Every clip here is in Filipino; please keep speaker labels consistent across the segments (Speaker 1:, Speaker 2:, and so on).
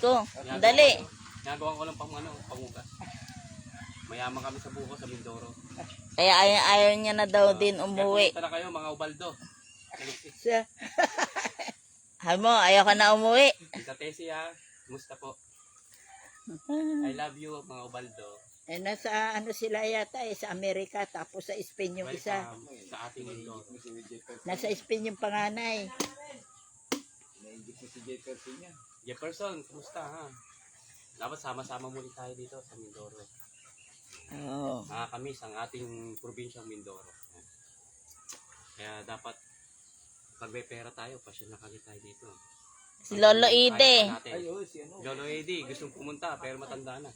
Speaker 1: ko. Dali.
Speaker 2: Nagawa ko lang pang ano, pangugas. Mayaman kami sa buko sa Mindoro.
Speaker 1: Kaya ayaw, ayaw niya na daw din umuwi.
Speaker 2: Kaya na kayo mga ubaldo.
Speaker 3: Siya.
Speaker 1: Hay mo, ayaw ka na umuwi.
Speaker 2: Tita Tessie ha, kumusta po? I love you mga ubaldo.
Speaker 3: Eh, nasa ano sila yata eh, sa Amerika, tapos sa Spain yung isa.
Speaker 2: Sa ating Mindoro.
Speaker 3: Nasa Spain yung panganay.
Speaker 2: Jefferson, kumusta ha? Dapat sama-sama muli tayo dito sa Mindoro.
Speaker 3: Oo.
Speaker 2: Nakakamiss ang ating probinsyang Mindoro. Kaya dapat pag may pera tayo, pasyon na kami tayo dito.
Speaker 1: Si Lolo Ide.
Speaker 2: Natin. Lolo Ede, gustong pumunta pero matanda na.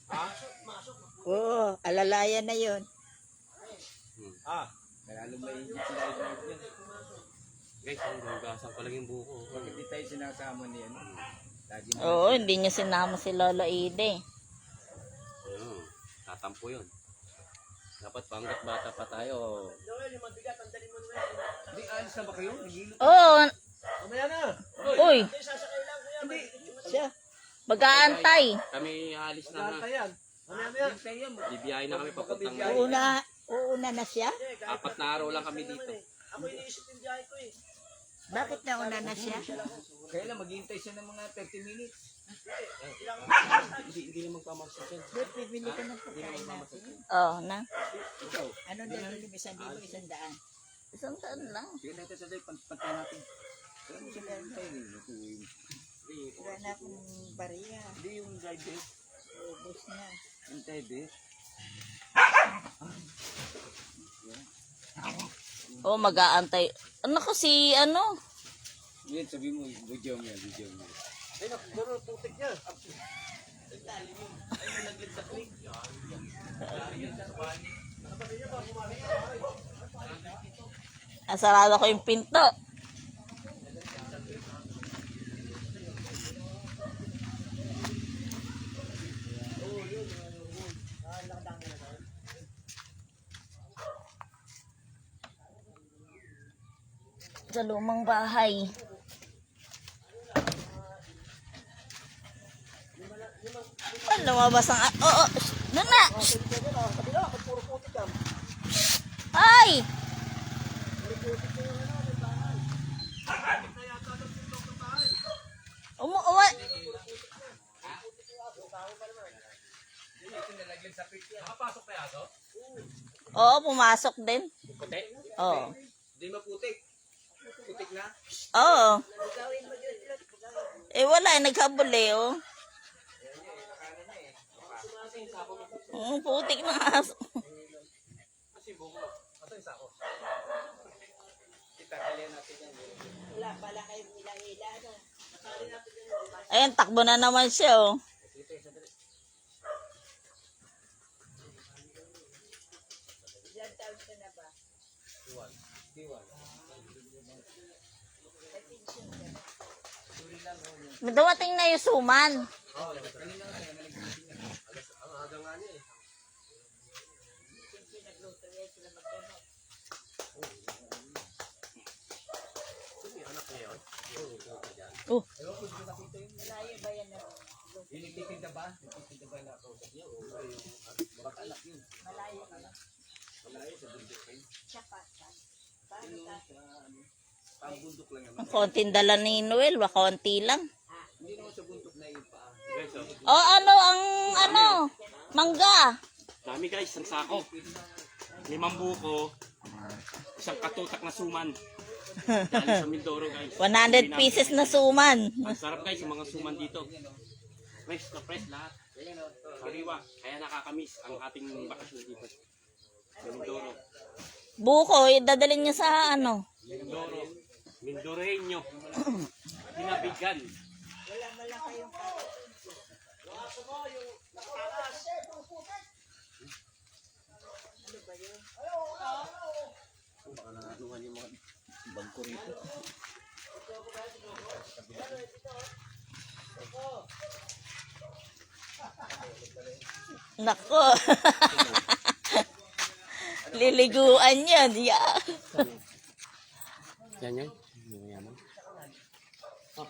Speaker 3: Oo, alalayan na yun.
Speaker 2: Hmm.
Speaker 4: Ah, lalo may sila yun.
Speaker 2: Guys, ang gugasan ko lang yung buko.
Speaker 4: Pag hindi tayo sinasama ni ano, lagi na.
Speaker 1: Oo, hindi niya sinama si Lolo Ide.
Speaker 2: Ayun, tatampo yun. Dapat panggat bata pa tayo.
Speaker 4: Hindi, alis na ba kayo?
Speaker 1: Oo,
Speaker 4: Mamaya na.
Speaker 1: uy,
Speaker 4: Hindi.
Speaker 3: Siya.
Speaker 1: mag-aantay.
Speaker 2: Kami alis na
Speaker 4: na yan. Hintay yan.
Speaker 2: Bibiyahe na kami papuntang
Speaker 3: Uuna, uuna na siya?
Speaker 2: Apat na araw lang kami dito.
Speaker 3: Bakit nauna na siya?
Speaker 4: Kaya lang, maghihintay siya ng mga 30 minutes.
Speaker 2: Hindi, hindi na magpamarsa siya.
Speaker 3: Ba't bibili ka ng pagkain natin?
Speaker 1: Oo, na.
Speaker 4: Ikaw.
Speaker 3: Ano dahil isang libo, isang daan?
Speaker 1: Isang taon lang.
Speaker 4: Sige natin sa day, pantay natin. Kaya mo sila hintay.
Speaker 3: Wala na akong bariya.
Speaker 4: Hindi yung driver.
Speaker 3: Ubus na.
Speaker 4: Hintay, be.
Speaker 1: Oo, mag-aantay. Ano ko si, ano?
Speaker 4: Yan, sabi mo, video mo yan, video mo.
Speaker 1: Nasarado ko yung pinto. Sa lumang bahay. Ah, lumabas ang... Oo, oh, oh, nana! Ay! Umu uwa.
Speaker 2: Nakapasok?
Speaker 1: Oo, pumasok din.
Speaker 2: Puti?
Speaker 1: Oo.
Speaker 4: Hindi maputik. Putik na.
Speaker 1: Oo. Eh wala, naghabol eh, oh. Oo, putik na aso.
Speaker 4: Kita, kalian natin yan.
Speaker 3: Wala pala kayong hila-hila. No?
Speaker 1: Ayun, takbo na naman siya, oh.
Speaker 3: Ilan taon na ba?
Speaker 1: Dumating na yung suman. Oh,
Speaker 3: Malayo ba yan? no?
Speaker 4: Yung nagtitinda ba? Ba na kausap niya? O yung baka anak yun.
Speaker 3: Malayo.
Speaker 4: Malayo sa bundok kayo.
Speaker 3: Siya pa. Paano
Speaker 4: Yung
Speaker 3: ka?
Speaker 4: sa ano, pang bundok lang naman.
Speaker 1: ang konting dala ni Noel, wa konti lang.
Speaker 4: Hindi naman sa bundok na yung paa.
Speaker 2: Guys, oh.
Speaker 1: Oh, ano, ang, ano, mangga.
Speaker 2: Dami guys, isang sako. Limang buko. Isang katutak na suman. Galing sa Mindoro guys.
Speaker 1: 100 pieces na suman.
Speaker 2: Ang sarap guys yung mga suman dito. Fresh na fresh lahat. Sariwa. Kaya nakakamiss ang ating bakasyon dito. Sa Mindoro.
Speaker 1: Buko, dadalhin niya sa ano.
Speaker 2: Mindoro. Mindoreño. Pinabigan.
Speaker 3: Wala mo lang kayong Ano ba yun?
Speaker 4: Baka nakaduhan yung mga bangko rito.
Speaker 1: Nako. Liliguan yan, ya. Ah.
Speaker 2: Yan yan. Mayaman. Oh.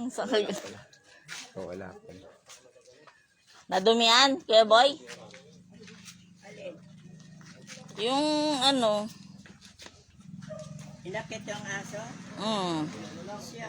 Speaker 1: Ang sakal.
Speaker 5: Oh, wala pa.
Speaker 1: Nadumian, Kuya Boy? Yung ano?
Speaker 3: Inakit yung aso?
Speaker 1: Mm.
Speaker 3: Siya.